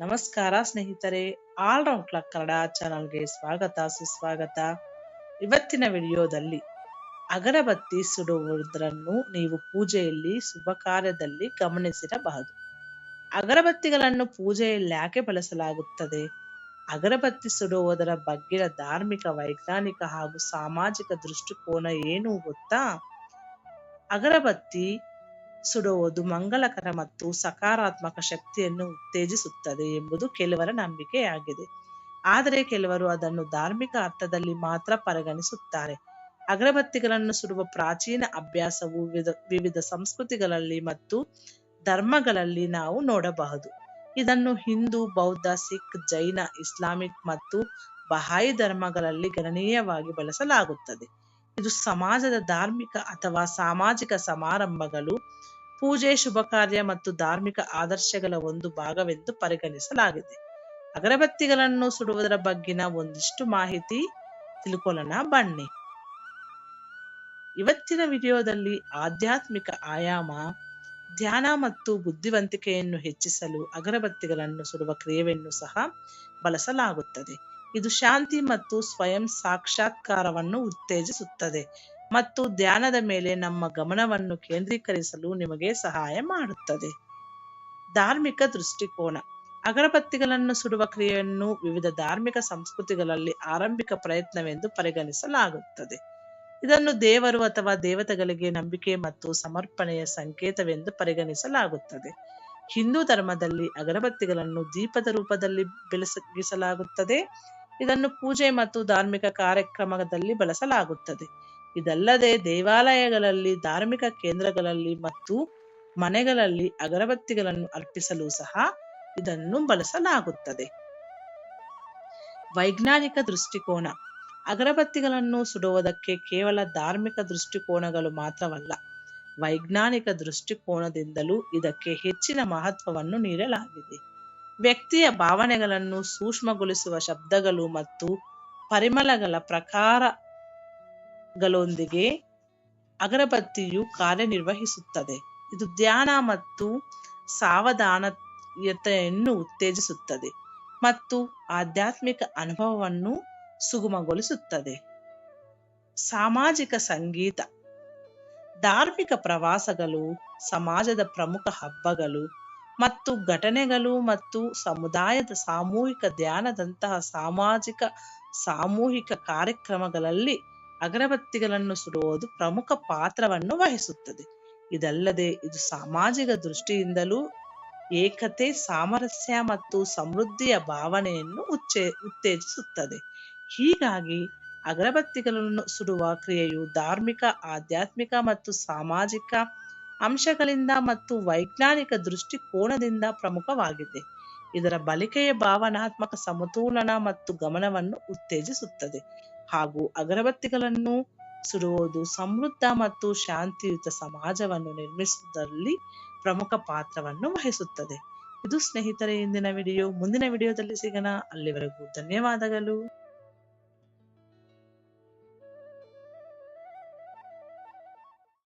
ನಮಸ್ಕಾರ ಸ್ನೇಹಿತರೆ all round clock Kannada ಚಾನಲ್ಗೆ ಸ್ವಾಗತ, ಸುಸ್ವಾಗತ. ಇವತ್ತಿನ ವಿಡಿಯೋದಲ್ಲಿ ಅಗರಬತ್ತಿ ಸುಡುವುದರನ್ನು ನೀವು ಪೂಜೆಯಲ್ಲಿ, ಶುಭ ಕಾರ್ಯದಲ್ಲಿ ಗಮನಿಸಿರಬಹುದು. ಅಗರಬತ್ತಿಗಳನ್ನು ಪೂಜೆಯಲ್ಲಿ ಯಾಕೆ ಬಳಸಲಾಗುತ್ತದೆ? ಅಗರಬತ್ತಿ ಸುಡುವುದರ ಬಗ್ಗಿನ ಧಾರ್ಮಿಕ, ವೈಜ್ಞಾನಿಕ ಹಾಗೂ ಸಾಮಾಜಿಕ ದೃಷ್ಟಿಕೋನ ಏನು ಗೊತ್ತಾ? ಅಗರಬತ್ತಿ ಸುಡುವುದು ಮಂಗಳಕರ ಮತ್ತು ಸಕಾರಾತ್ಮಕ ಶಕ್ತಿಯನ್ನು ಉತ್ತೇಜಿಸುತ್ತದೆ ಎಂಬುದು ಕೆಲವರ ನಂಬಿಕೆಯಾಗಿದೆ. ಆದರೆ ಕೆಲವರು ಅದನ್ನು ಧಾರ್ಮಿಕ ಅರ್ಥದಲ್ಲಿ ಮಾತ್ರ ಪರಿಗಣಿಸುತ್ತಾರೆ. ಅಗರಬತ್ತಿಗಳನ್ನು ಸುಡುವ ಪ್ರಾಚೀನ ಅಭ್ಯಾಸವು ವಿವಿಧ ಸಂಸ್ಕೃತಿಗಳಲ್ಲಿ ಮತ್ತು ಧರ್ಮಗಳಲ್ಲಿ ನಾವು ನೋಡಬಹುದು. ಇದನ್ನು ಹಿಂದೂ, ಬೌದ್ಧ, ಸಿಖ್, ಜೈನ, ಇಸ್ಲಾಮಿಕ್ ಮತ್ತು ಬಹಾಯಿ ಧರ್ಮಗಳಲ್ಲಿ ಗಣನೀಯವಾಗಿ ಬಳಸಲಾಗುತ್ತದೆ. ಇದು ಸಮಾಜದ ಧಾರ್ಮಿಕ ಅಥವಾ ಸಾಮಾಜಿಕ ಸಮಾರಂಭಗಳು, ಪೂಜೆ, ಶುಭ ಕಾರ್ಯ ಮತ್ತು ಧಾರ್ಮಿಕ ಆದರ್ಶಗಳ ಒಂದು ಭಾಗವೆಂದು ಪರಿಗಣಿಸಲಾಗಿದೆ. ಅಗರಬತ್ತಿಗಳನ್ನು ಸುಡುವುದರ ಬಗ್ಗಿನ ಒಂದಿಷ್ಟು ಮಾಹಿತಿ ತಿಳ್ಕೊಳ್ಳೋಣ, ಬನ್ನಿ. ಇವತ್ತಿನ ವಿಡಿಯೋದಲ್ಲಿ ಆಧ್ಯಾತ್ಮಿಕ ಆಯಾಮ, ಧ್ಯಾನ ಮತ್ತು ಬುದ್ಧಿವಂತಿಕೆಯನ್ನು ಹೆಚ್ಚಿಸಲು ಅಗರಬತ್ತಿಗಳನ್ನು ಸುಡುವ ಕ್ರಿಯೆಯನ್ನು ಸಹ ಬಳಸಲಾಗುತ್ತದೆ. ಇದು ಶಾಂತಿ ಮತ್ತು ಸ್ವಯಂ ಸಾಕ್ಷಾತ್ಕಾರವನ್ನು ಉತ್ತೇಜಿಸುತ್ತದೆ ಮತ್ತು ಧ್ಯಾನದ ಮೇಲೆ ನಮ್ಮ ಗಮನವನ್ನು ಕೇಂದ್ರೀಕರಿಸಲು ನಿಮಗೆ ಸಹಾಯ ಮಾಡುತ್ತದೆ. ಧಾರ್ಮಿಕ ದೃಷ್ಟಿಕೋನ. ಅಗರಬತ್ತಿಗಳನ್ನು ಸುಡುವ ಕ್ರಿಯೆಯನ್ನು ವಿವಿಧ ಧಾರ್ಮಿಕ ಸಂಸ್ಕೃತಿಗಳಲ್ಲಿ ಆರಂಭಿಕ ಪ್ರಯತ್ನವೆಂದು ಪರಿಗಣಿಸಲಾಗುತ್ತದೆ. ಇದನ್ನು ದೇವರು ಅಥವಾ ದೇವತೆಗಳಿಗೆ ನಂಬಿಕೆ ಮತ್ತು ಸಮರ್ಪಣೆಯ ಸಂಕೇತವೆಂದು ಪರಿಗಣಿಸಲಾಗುತ್ತದೆ. ಹಿಂದೂ ಧರ್ಮದಲ್ಲಿ ಅಗರಬತ್ತಿಗಳನ್ನು ದೀಪದ ರೂಪದಲ್ಲಿ ಬೆಳಗಿಸಲಾಗುತ್ತದೆ. ಇದನ್ನು ಪೂಜೆ ಮತ್ತು ಧಾರ್ಮಿಕ ಕಾರ್ಯಕ್ರಮದಲ್ಲಿ ಬಳಸಲಾಗುತ್ತದೆ. ಇದಲ್ಲದೆ ದೇವಾಲಯಗಳಲ್ಲಿ, ಧಾರ್ಮಿಕ ಕೇಂದ್ರಗಳಲ್ಲಿ ಮತ್ತು ಮನೆಗಳಲ್ಲಿ ಅಗರಬತ್ತಿಗಳನ್ನು ಅರ್ಪಿಸಲು ಸಹ ಇದನ್ನು ಬಳಸಲಾಗುತ್ತದೆ. ವೈಜ್ಞಾನಿಕ ದೃಷ್ಟಿಕೋನ. ಅಗರಬತ್ತಿಗಳನ್ನು ಸುಡುವುದಕ್ಕೆ ಕೇವಲ ಧಾರ್ಮಿಕ ದೃಷ್ಟಿಕೋನಗಳು ಮಾತ್ರವಲ್ಲ, ವೈಜ್ಞಾನಿಕ ದೃಷ್ಟಿಕೋನದಿಂದಲೂ ಇದಕ್ಕೆ ಹೆಚ್ಚಿನ ಮಹತ್ವವನ್ನು ನೀಡಲಾಗಿದೆ. ವ್ಯಕ್ತಿಯ ಭಾವನೆಗಳನ್ನು ಸೂಕ್ಷ್ಮಗೊಳಿಸುವ ಶಬ್ದಗಳು ಮತ್ತು ಪರಿಮಳಗಳ ಪ್ರಕಾರಗಳೊಂದಿಗೆ ಅಗರಬತ್ತಿಯು ಕಾರ್ಯನಿರ್ವಹಿಸುತ್ತದೆ. ಇದು ಧ್ಯಾನ ಮತ್ತು ಸಾವಧಾನತೆಯನ್ನು ಉತ್ತೇಜಿಸುತ್ತದೆ ಮತ್ತು ಆಧ್ಯಾತ್ಮಿಕ ಅನುಭವವನ್ನು ಸುಗಮಗೊಳಿಸುತ್ತದೆ. ಸಾಮಾಜಿಕ ಸಂಗೀತ, ಧಾರ್ಮಿಕ ಪ್ರವಾಸಗಳು, ಸಮಾಜದ ಪ್ರಮುಖ ಹಬ್ಬಗಳು ಮತ್ತು ಘಟನೆಗಳು ಮತ್ತು ಸಮುದಾಯದ ಸಾಮೂಹಿಕ ಧ್ಯಾನದಂತಹ ಸಾಮಾಜಿಕ ಸಾಮೂಹಿಕ ಕಾರ್ಯಕ್ರಮಗಳಲ್ಲಿ ಅಗರಬತ್ತಿಗಳನ್ನು ಸುಡುವುದು ಪ್ರಮುಖ ಪಾತ್ರವನ್ನು ವಹಿಸುತ್ತದೆ. ಇದಲ್ಲದೆ ಇದು ಸಾಮಾಜಿಕ ದೃಷ್ಟಿಯಿಂದಲೂ ಏಕತೆ, ಸಾಮರಸ್ಯ ಮತ್ತು ಸಮೃದ್ಧಿಯ ಭಾವನೆಯನ್ನು ಉಚ್ಚೇ, ಉತ್ತೇಜಿಸುತ್ತದೆ. ಹೀಗಾಗಿ ಅಗರಬತ್ತಿಗಳನ್ನು ಸುಡುವ ಕ್ರಿಯೆಯು ಧಾರ್ಮಿಕ, ಆಧ್ಯಾತ್ಮಿಕ ಮತ್ತು ಸಾಮಾಜಿಕ ಅಂಶಗಳಿಂದ ಮತ್ತು ವೈಜ್ಞಾನಿಕ ದೃಷ್ಟಿಕೋನದಿಂದ ಪ್ರಮುಖವಾಗಿದೆ. ಇದರ ಬಳಿಕೆಯ ಭಾವನಾತ್ಮಕ ಸಮತೋಲನ ಮತ್ತು ಗಮನವನ್ನು ಉತ್ತೇಜಿಸುತ್ತದೆ. ಹಾಗೂ ಅಗರಬತ್ತಿಗಳನ್ನು ಸುಡುವುದು ಸಮೃದ್ಧ ಮತ್ತು ಶಾಂತಿಯುತ ಸಮಾಜವನ್ನು ನಿರ್ಮಿಸುವುದರಲ್ಲಿ ಪ್ರಮುಖ ಪಾತ್ರವನ್ನು ವಹಿಸುತ್ತದೆ. ಇದು ಸ್ನೇಹಿತರೆ, ಇಂದಿನ ವಿಡಿಯೋ. ಮುಂದಿನ ವಿಡಿಯೋದಲ್ಲಿ ಸಿಗೋಣ. ಅಲ್ಲಿವರೆಗೂ ಧನ್ಯವಾದಗಳು.